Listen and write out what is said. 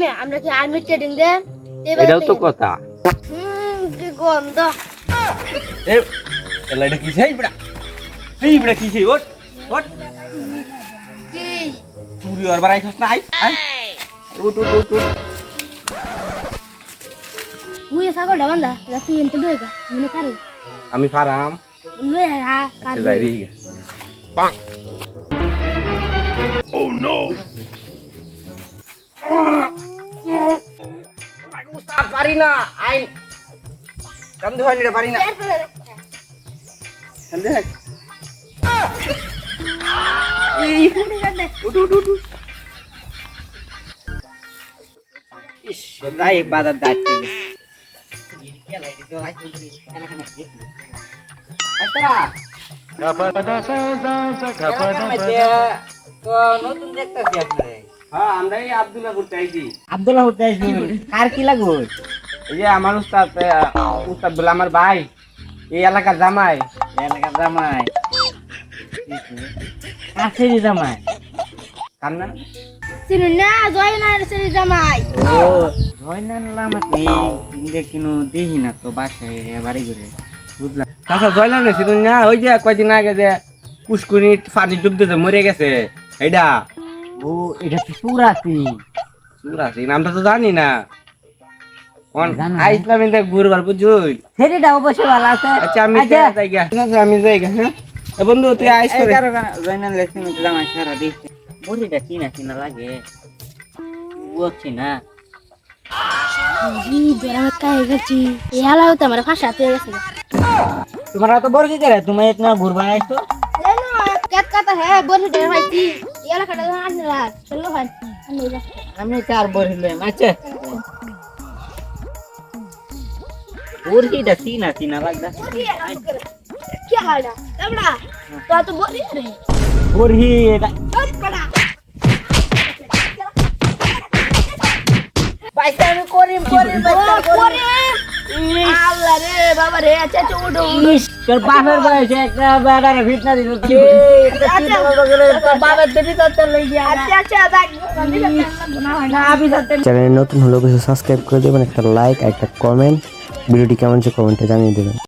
মে আমরা কি army trading দে? এটাও তো কথা। হুম কি গন্ধ। এ এলা এটা কিসে এই বড়া? এই বড়া কিসে ওট ওট কি? চুরি আর বাড়াই খাস না আই উঠ উঠ উঠ উঠ। মুই সাগর ডাবান্দা রাতি এনতে দইগা মনে কারে? আমি ফারাম। লই হা কার। যাই রে পাক ও নো পারি না। আই কাম ধোয়া নিতে পারি না। যাচ্ছে। হ্যাঁ আমরা এই আব্দুল্লাহ করতে আইছি। আব্দুল্লাহ আসবি কার কি লাগবে? এই যে আমার উস্তাদ উস্তাদ বলে আমার ভাই এই এলাকার জামাই এলাকার জামাই। কাছে জামাই। কার না চিনি না জয় না জামাই। ও জয়নাল লামাতে ইন্দে কিনো দেখি না তো বাসায় বাড়ি করে বুঝলাম আচ্ছা জয়লাম না সেদিন না ওই যে কয়দিন আগে যে পুষ্কুনি পানি ডুব দিতে মরে গেছে এইটা ও এটা তো সুরাতি সুর আছে নামটা তো জানো না? আইসলাম ইন্দে ঘুরবার বুঝুই। সেটা অবশ্যই ভালো আছে। আচ্ছা আমি আচ্ছা। যাই গা ঠিক আমি যাই গা হ্যাঁ? বন্ধু তুই আইস করে। জয়নাল সারা বড়িটা কিনা কিনা লাগে। বুঝছি না? তোমার তো বড় কি করে? তুমি ইতনা ঘুরবা আইছো লেনো কাট কাটা হ্যাঁ বড়িটা কিনা কিনা লাগদা কি হালটা এবড়া তো তো বলি রে বড়ি এটা চল কড়া পয়সা আমি করিম করিম ওরে আল্লাহ রে বাবা রে আচ্ছা চুডু তোর বাপের বয়সে একটা বেড়ার ফিটনা দিল বাবার দেবী তো চলে গিয়া আচ্ছা আচ্ছা দেখ না হয় না আমি যাতে চ্যানেলে নতুন হলে অবশ্যই সাবস্ক্রাইব করে দেবেন একটা লাইক একটা কমেন্ট ভিডিওটি কেমন হচ্ছে কমেন্টে জানিয়ে দেবেন।